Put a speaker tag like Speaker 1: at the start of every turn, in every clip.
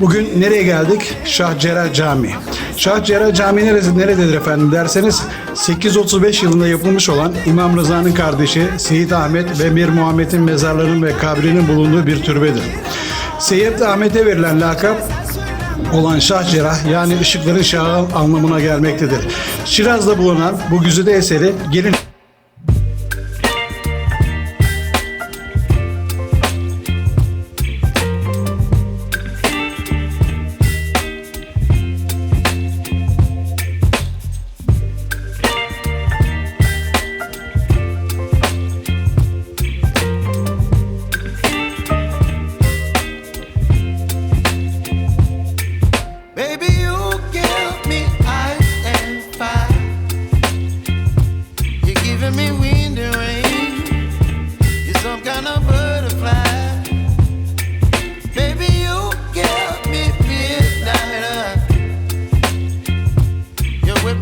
Speaker 1: Bugün nereye geldik? Şah Cerrah Camii. Şah Cerrah Camii neresi, nerededir efendim derseniz 835 yılında yapılmış olan İmam Rıza'nın kardeşi Seyit Ahmet ve Mir Muhammed'in mezarlarının ve kabrinin bulunduğu bir türbedir. Seyit Ahmet'e verilen lakap olan Şah Cerrah yani ışıkların şahı anlamına gelmektedir. Şiraz'da bulunan bu güzide eseri gelin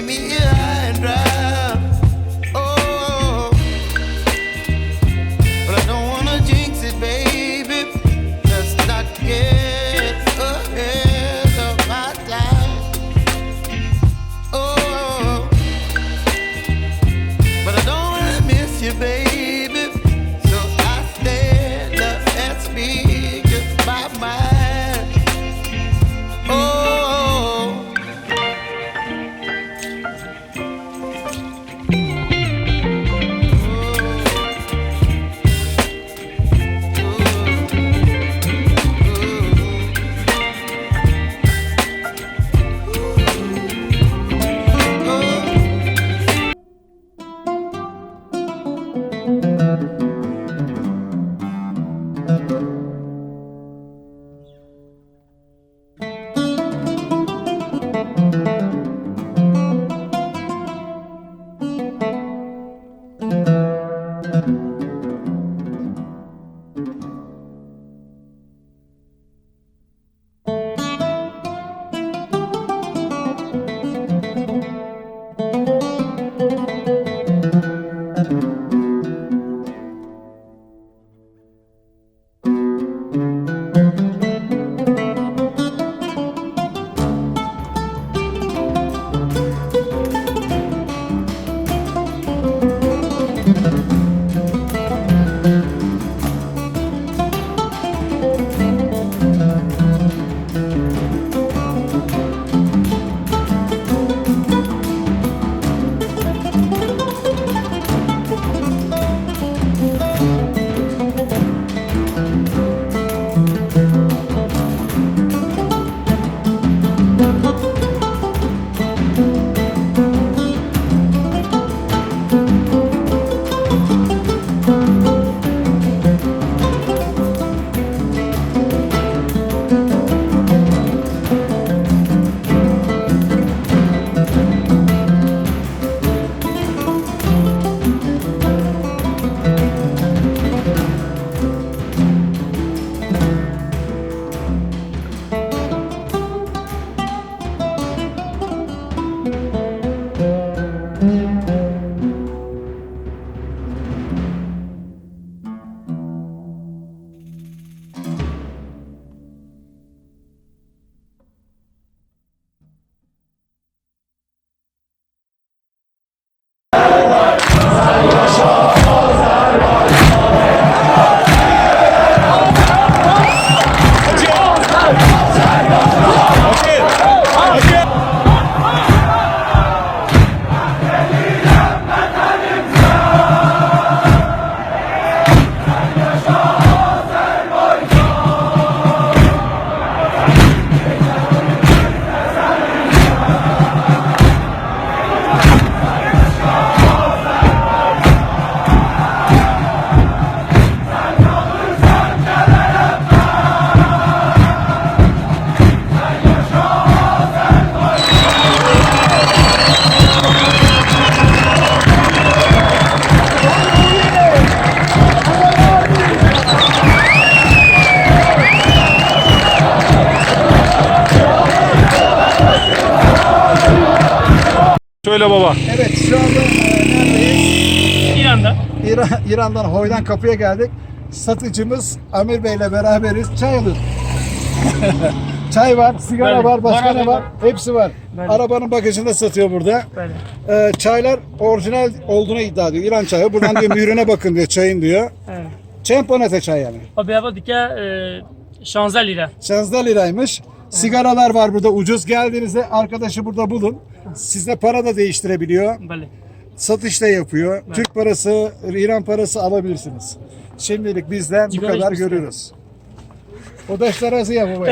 Speaker 2: me. Minas Gerais.
Speaker 3: Söyle baba.
Speaker 1: Evet şu anda e, neredeyiz?
Speaker 4: İran'da.
Speaker 1: İran, İran'dan Hoy'dan kapıya geldik. Satıcımız Amir Bey'le beraberiz. Çay alıyoruz. Çay var, sigara
Speaker 4: Böyle.
Speaker 1: var, başka ne var? Hepsi var.
Speaker 4: Böyle.
Speaker 1: Arabanın bagajında satıyor burada.
Speaker 4: Böyle.
Speaker 1: Ee, çaylar orijinal olduğunu iddia ediyor. İran çayı. Buradan diyor mührüne bakın diyor çayın diyor.
Speaker 4: Evet.
Speaker 1: Çemponete çay yani.
Speaker 4: Abi abi dike 16 lira.
Speaker 1: Şanzda liraymış. Sigaralar var burada ucuz. Geldiğinizde arkadaşı burada bulun. Size para da değiştirebiliyor.
Speaker 4: Böyle.
Speaker 1: Satış da yapıyor. Türk parası, İran parası alabilirsiniz. Şimdilik bizden bu kadar görüyoruz. O da işte razı ya baba.